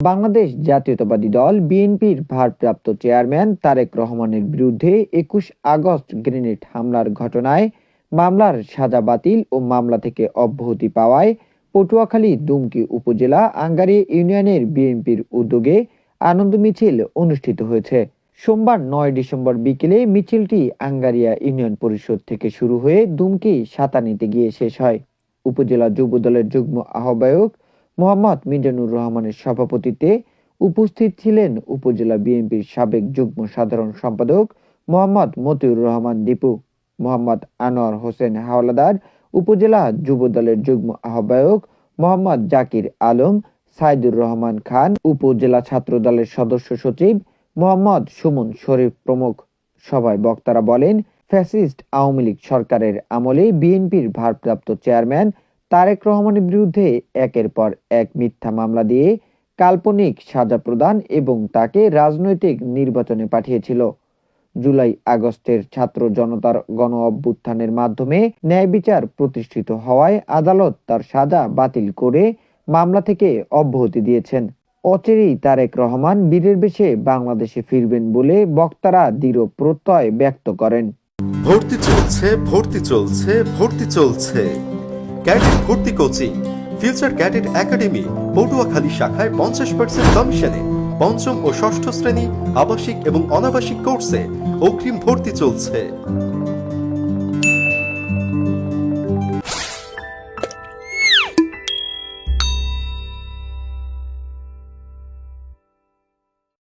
বাংলাদেশ জাতীয়তাবাদী দল বিএনপির ভারপ্রাপ্ত চেয়ারম্যান তারেক রহমানের বিরুদ্ধে একুশ আগস্ট গ্রেনেড হামলার ঘটনায় মামলার সাজা বাতিল ও মামলা থেকে অব্যাহতি পাওয়ায় পটুয়াখালী, দুমকি উপজেলা, আঙ্গারি ইউনিয়নের বিএনপির উদ্যোগে আনন্দ মিছিল অনুষ্ঠিত হয়েছে। সোমবার নয় ডিসেম্বর বিকেলে মিছিলটি আঙ্গারিয়া ইউনিয়ন পরিষদ থেকে শুরু হয়ে দুমকি সাতানিতে গিয়ে শেষ হয়। উপজেলা যুব দলের যুগ্ম আহ্বায়ক মোহাম্মদ মিজানুর রহমানের সভাপতিত্বে উপস্থিত ছিলেন উপজেলা বিএনপির সাবেক যুগ্ম সাধারণ সম্পাদক মোহাম্মদ মতিউর রহমান দীপু, মোহাম্মদ আনোয়ার হোসেন হাওলাদার, উপজেলা যুব দলের যুগ্ম আহ্বায়ক মোহাম্মদ জাকির আলম, সাইদুর রহমান খান, উপজেলা ছাত্র দলের সদস্য সচিব মোহাম্মদ সুমন শরীফ প্রমুখ। সভায় বক্তারা বলেন, ফ্যাসিস্ট আওয়ামী লীগ সরকারের আমলে বিএনপির ভারপ্রাপ্ত চেয়ারম্যান তারেক রহমানের বিরুদ্ধে একের পর এক মিথ্যা মামলা দিয়ে কাল্পনিক সাজা প্রদান এবং তাকে রাজনৈতিক নির্বাচনে পাঠিয়েছিল। জুলাই আগস্টের ছাত্র জনতার গণ অভ্যুত্থানের মাধ্যমে ন্যায় বিচার প্রতিষ্ঠিত হওয়ায় আদালত তার সাজা বাতিল করে মামলা থেকে অব্যাহতি দিয়েছেন। অচিরেই তারেক রহমান বীরের বেশে বাংলাদেশে ফিরবেন বলে বক্তারা দৃঢ় প্রত্যয় ব্যক্ত করেন। ভর্তি চলছে ভর্তি চলছে ভর্তি চলছে। ক্যাডেট ভর্তি coaching. Future cadet academy, Patuakhali শাখায় পঞ্চাশ পার্সেন্ট কমিশনে পঞ্চম ও ষষ্ঠ শ্রেণি আবাসিক এবং অনাবাসিক কোর্সে অগ্রিম ভর্তি চলছে।